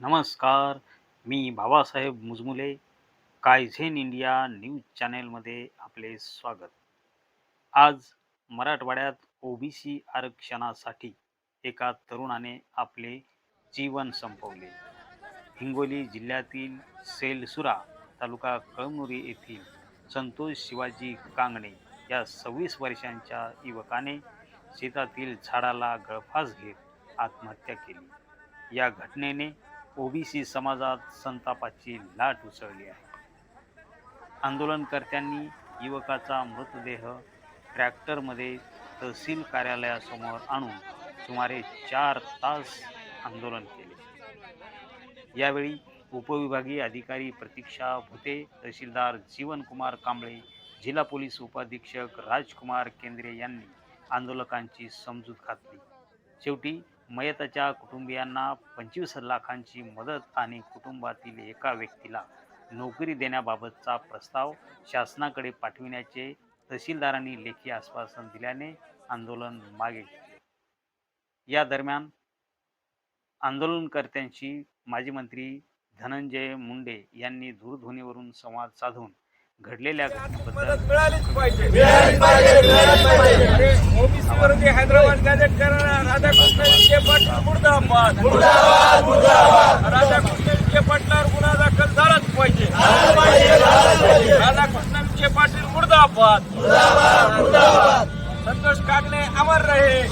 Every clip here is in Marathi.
नमस्कार मी Babasaheb Mujmule Kaizen India News चॅनेलमध्ये आपले स्वागत. आज मराठवाड्यात ओबीसी आरक्षणासाठी एका तरुणाने आपले जीवन संपवले. हिंगोली जिल्ह्यातील सेलसुरा तालुका कळमनुरी येथील संतोष शिवाजी कांगणे या सव्वीस वर्षांच्या युवकाने शेतातील झाडाला गळफास घेत आत्महत्या केली. या घटनेने ओबीसी समाजात संतापाची लाट उसळली आहे. आंदोलनकर्त्यांनी युवकाचा मृतदेह ट्रॅक्टरमध्ये तहसील कार्यालयासमोर आणून सुमारे चार तास आंदोलन केले. यावेळी उपविभागीय अधिकारी प्रतीक्षा भुते तहसीलदार जीवनकुमार कांबळे जिल्हा पोलीस उपाधीक्षक राजकुमार केंद्रे यांनी आंदोलकांची समजूत घातली. शेवटी मयताच्या कुटुंबियांना पंचवीस लाखांची मदत आणि कुटुंबातील एका व्यक्तीला नोकरी देण्याबाबतचा प्रस्ताव शासनाकडे पाठविण्याचे तहसीलदारांनी लेखी आश्वासन दिल्याने आंदोलन मागे घेतले. या दरम्यान आंदोलनकर्त्यांशी माजी मंत्री धनंजय मुंडे यांनी दूरध्वनीवरून संवाद साधून घडलेल्या घटनेबद्दल मदत मिळालीच पाहिजे ओबीसी वर जे हैदराबाद गॅजेट करणारा राधाकृष्ण विखे पाटील मुर्दाबाद राधाकृष्ण विखे पाटलावर गुन्हा दाखल झालाच पाहिजे. राधाकृष्ण विखे पाटील मुर्दाबाद. संतोष कागणे अमर रहे.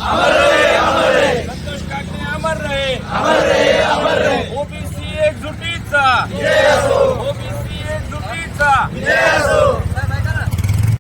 संतोष कागणे अमर रहे. ओबीसी एकजुटीचा. ओबीसी एकजुटीचा.